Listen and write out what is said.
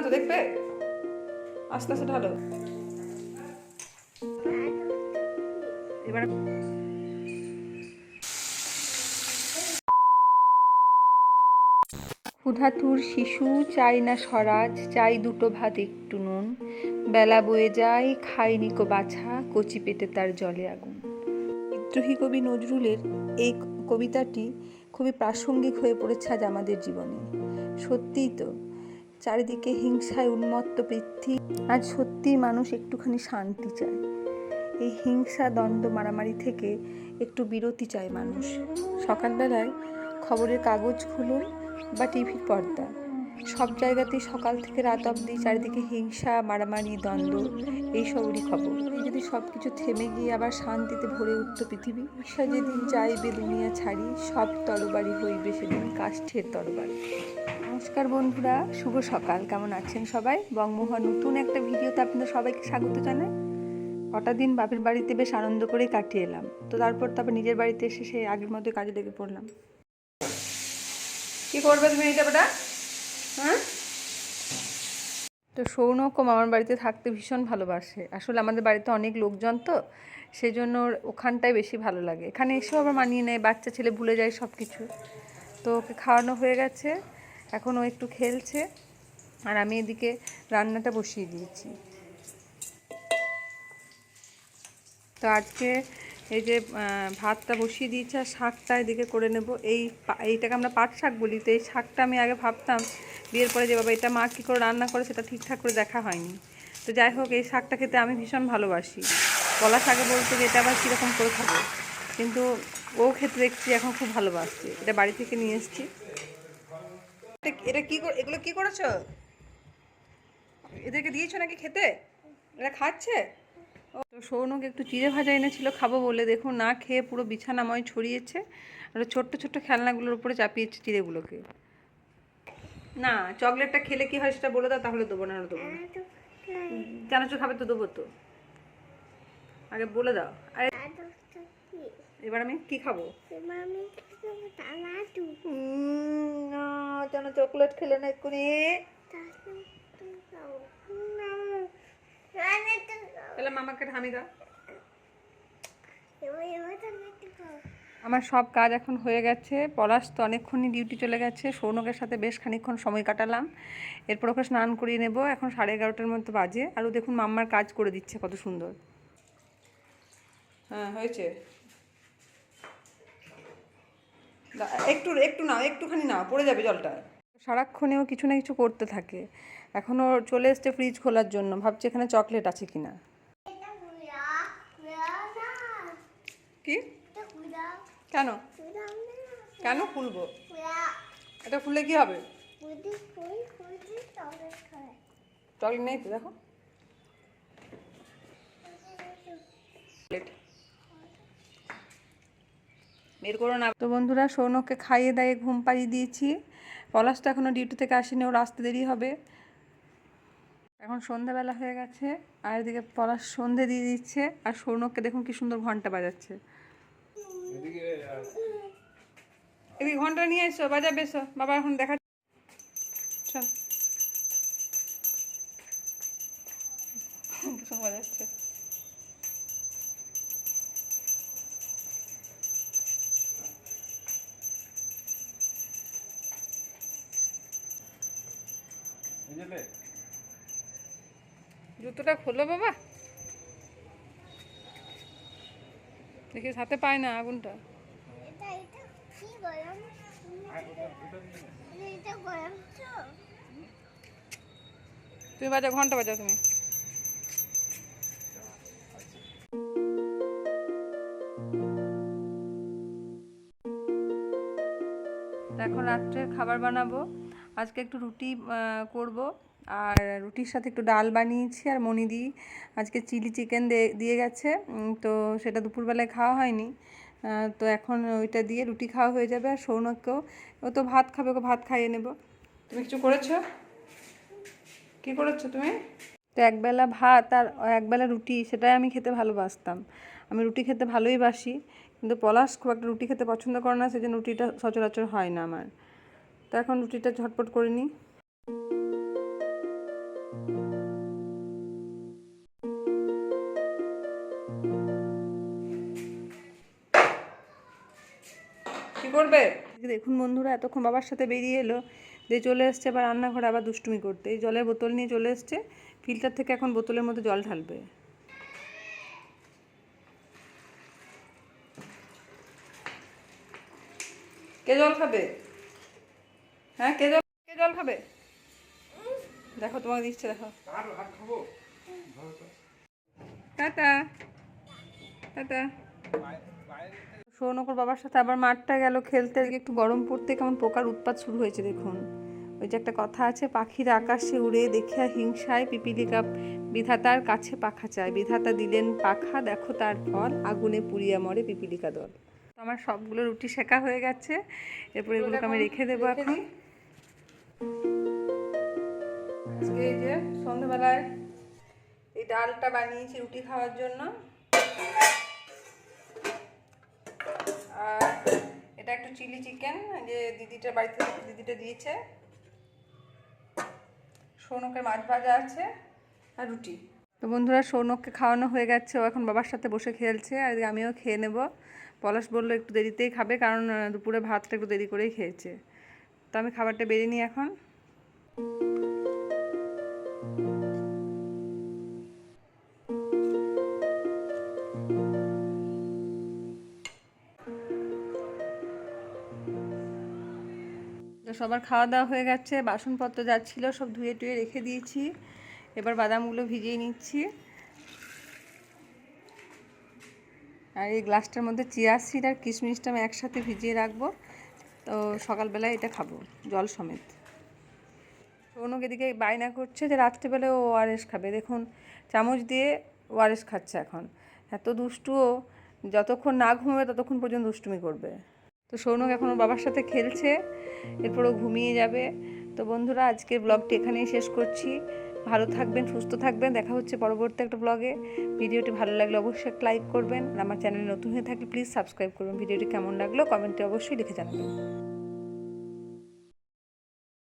না তো, দেখবে? আস্তে আস্তে ঢালো। এবার ক্ষুধাতুর শিশু, চাই না স্বরাজ, চাই দুটো ভাত একটু নুন। বেলা বয়ে যায়, খায়নি কো বাছা, কচি পেটে তার জলে আগুন। বিদ্রোহী কবি নজরুলের এই কবিতাটি খুবই প্রাসঙ্গিক হয়ে পড়েছে আজ আমাদের জীবনে। সত্যিই তো চারিদিকে হিংসায় উন্মত্ত বৃদ্ধি আজ সত্যিই মানুষ একটুখানি শান্তি চায়। এই হিংসা দ্বন্দ্ব মারামারি থেকে একটু বিরতি চায় মানুষ। সকালবেলায় খবরের কাগজ খুলুন বা টিভির পর্দা। সব জায়গাতেই সকাল থেকে রাত অবধি চারিদিকে হিংসা, মারামারি, দ্বন্দ্ব এইসবেরই খবর। এই যদি সব কিছু থেমে গিয়ে আবার শান্তিতে ভরে উঠত পৃথিবী ঈশা যেদিন চাইবে দুনিয়া ছাড়ি, সব তরবারি হইবে সেদিন কাষ্ঠের তরবারি। নমস্কার বন্ধুরা, শুভ সকাল। কেমন আছেন সবাই? বঙ্গমোহন নতুন একটা ভিডিওতে আপনাদের সবাইকে স্বাগত জানাই। কটা দিন বাপের বাড়িতে বেশ আনন্দ করেই কাটিয়ে এলাম। তো তারপর তারপর নিজের বাড়িতে এসে সেই আগের মতো কাজে লেগে পড়লাম। কি করবে তুমি এটা বেটা হ্যাঁ? তো সৌনকও মামার বাড়িতে থাকতে ভীষণ ভালোবাসে। আসলে আমাদের বাড়িতে অনেক লোকজন তো সেই জন্য ওখানটাই বেশি ভালো লাগে। এখানে এসেও আবার মানিয়ে নেয়, বাচ্চা ছেলে ভুলে যায় সব কিছু তো ওকে খাওয়ানো হয়ে গেছে, এখন ও একটু খেলছে, আর আমি এদিকে রান্নাটা বসিয়ে দিয়েছি। তো আজকে এই যে ভাতটা বসিয়ে দিয়েছি আর শাকটা এদিকে করে নেব। এই এইটাকে আমরা পাট শাক বলি, তো এই শাকটা আমি আগে ভাবতাম, বিয়ের পরে যে বাবা এটা মা কী করে রান্না করে সেটা ঠিকঠাক করে দেখা হয়নি। তো যাই হোক, এই শাকটা খেতে আমি ভীষণ ভালোবাসি। কলা শাকে বলতে যে এটা আবার কীরকম করে খাব? কিন্তু ও খেতে দেখছি এখন খুব ভালোবাসছে। এটা বাড়ি থেকে নিয়ে এসেছি। এটা- কী এগুলো কী করেছ? এদেরকে দিয়েছ নাকি খেতে? এরা খাচ্ছে? তো সৌনক একটু চিড়ে ভাজা এনেছিল খাব বলে দেখুন না খেয়ে পুরো বিছানাময় ছড়িয়েছে আর ছোট্ট ছোট্ট খেলনাগুলোর উপরে চাপিয়েছে চিড়েগুলোকে না চকলেটটা খেলে কি হয় সেটা বলে দাও তাহলে দেবো না দেবো না চানাচুর খাবে তো দেবো তো আগে বলে দাও আরে এবার আমি কি খাব না চকলেট খেলে না এক্ষুনি তাহলে মামাকে দাও। আমার সব কাজ এখন হয়ে গেছে। পলাশ তো অনেকক্ষণই ডিউটি চলে গেছে। সৌনকের সাথে বেশ খানিকক্ষণ সময় কাটালাম। এরপর ওকে স্নান করিয়ে নেব। এখন সাড়ে এগারোটার মতো বাজে। আরও দেখুন মাম্মার কাজ করে দিচ্ছে কত সুন্দর। হ্যাঁ হয়েছে। একটু একটু নাও একটুখানি নাও পড়ে যাবে জলটা। সারাক্ষণেও কিছু না কিছু করতে থাকে। এখনও চলে এসছে ফ্রিজ খোলার জন্য। ভাবছি এখানে চকলেট আছে কিনা। কি? কেন? কেন খুলবো এটা খুললে কি হবে? চকলেট নেই তো, দেখো। বের করো না। তো বন্ধুরা, সৌনককে খাইয়ে দাইয়ে ঘুম পাড়িয়ে দিয়েছি। পলাশটা এখনও ডিউটি থেকে আসেনি, ওর আসতে দেরি হবে। এখন সন্ধ্যাবেলা হয়ে গেছে, আর এদিকে পলাশ সন্ধে দিয়ে দিচ্ছে, আর সৌনককে দেখুন কি সুন্দর ঘণ্টা বাজাচ্ছে। এদিকে ঘণ্টা নিয়ে এসো বাজাবে এসো বাবা এখন দেখা চল। বাজাচ্ছে। জুতোটা খোলো বাবা। দেখি হাতে পায় না আগুনটা। তুমি বাজাও ঘণ্টা বাজাও তুমি। এখন রাত্রের খাবার বানাবো। আজকে একটু রুটি করব। আর রুটির সাথে একটু ডাল বানিয়েছি আর মনিদি আজকে চিলি চিকেন দিয়ে গেছে। তো সেটা দুপুরবেলায় খাওয়া হয়নি। তো এখন ওইটা দিয়ে রুটি খাওয়া হয়ে যাবে আর সৌনককেও। ও তো ভাত খাবে ওকে ভাত খাইয়ে নেব। তুমি কিছু করেছ? কি করেছ তুমি? তো একবেলা ভাত আর একবেলা রুটি সেটাই আমি খেতে ভালোবাসতাম। আমি রুটি খেতে ভালোই বাসি কিন্তু পলাশ খুব একটা রুটি খেতে পছন্দ করে না সেজন্য রুটিটা সচরাচর হয় না আমার। তো এখন রুটিটা ঝটপট করে নিই। করবে? দেখুন বন্ধুরা, এতক্ষণ বাবার সাথে বেরিয়ে এলো দিয়ে চলে এসছে আবার রান্নাঘরে আবার দুষ্টুমি করতে। এই জলের বোতল নিয়ে চলে এসছে, ফিল্টার থেকে এখন বোতলের মধ্যে জল ঢালবে। কে জল খাবে? হ্যাঁ কে জল কে জল খাবে? দেখো, তোমাকে দিচ্ছে, দেখো। টাটা। টাটা। সৌনকর বাবার সাথে আবার মাঠটা গেল খেলতে। একটু গরম পড়তে কেমন পোকার উৎপাত শুরু হয়েছে দেখুন। ওই যে একটা কথা আছে পাখিরা আকাশে উড়ে দেখিয়া হিংসায় পিপিলিকা বিধাতার কাছে পাখা চায়। বিধাতা দিলেন পাখা দেখো তার ফল আগুনে পুড়িয়া মরে পিপিলিকা দল। তো আমার সবগুলো রুটি শেখা হয়ে গেছে। এরপর এগুলোকে আমি রেখে দেবো এখন। আজকে এই যে সন্ধ্যাবেলায় এই ডালটা বানিয়েছি রুটি খাওয়ার জন্য। আর এটা একটু চিলি চিকেন যে দিদিটার বাড়িতে দিদিটা দিয়েছে। সৌনকের মাছ ভাজা আছে আর রুটি। তো বন্ধুরা, সৌনককে খাওয়ানো হয়ে গেছে। ও এখন বাবার সাথে বসে খেলছে আর আমিও খেয়ে নেব। পলাশ বলল একটু দেরিতেই খাবে, কারণ দুপুরে ভাতটা একটু দেরি করেই খেয়েছে। তো আমি খাবারটা বেরিয়ে নিই এখন। সবার খাওয়া দাওয়া হয়ে গেছে, বাসনপত্র যা ছিল সব ধুয়ে টুয়ে রেখে দিয়েছি। এবার বাদামগুলো ভিজিয়ে নিচ্ছি। আর এই গ্লাসটার মধ্যে চিয়া সিড আর কিশমিশটা আমি একসাথে ভিজিয়ে রাখব। তো সকালবেলায় এটা খাব, জল সমেত। সৌনক এদিকে বায়না করছে যে রাত্রেবেলায় ও ওআরএস খাবে। দেখুন, চামচ দিয়ে ওআরএস খাচ্ছে এখন। এত দুষ্টুও যতক্ষণ না ঘুমাবে ততক্ষণ পর্যন্ত দুষ্টুমি করবে। তো সৌনক এখন বাবার সাথে খেলছে, এরপর ও ঘুমিয়ে যাবে। তো বন্ধুরা, আজকের ব্লগটি এখানেই শেষ করছি। ভালো থাকবেন, সুস্থ থাকবেন। দেখা হচ্ছে পরবর্তী একটা ব্লগে ভিডিওটি ভালো লাগলে অবশ্যই একটা লাইক করবেন। আর আমার চ্যানেলে নতুন হয়ে থাকলে প্লিজ সাবস্ক্রাইব করবেন ভিডিওটি কেমন লাগল কমেন্টে অবশ্যই লিখে জানাবেন।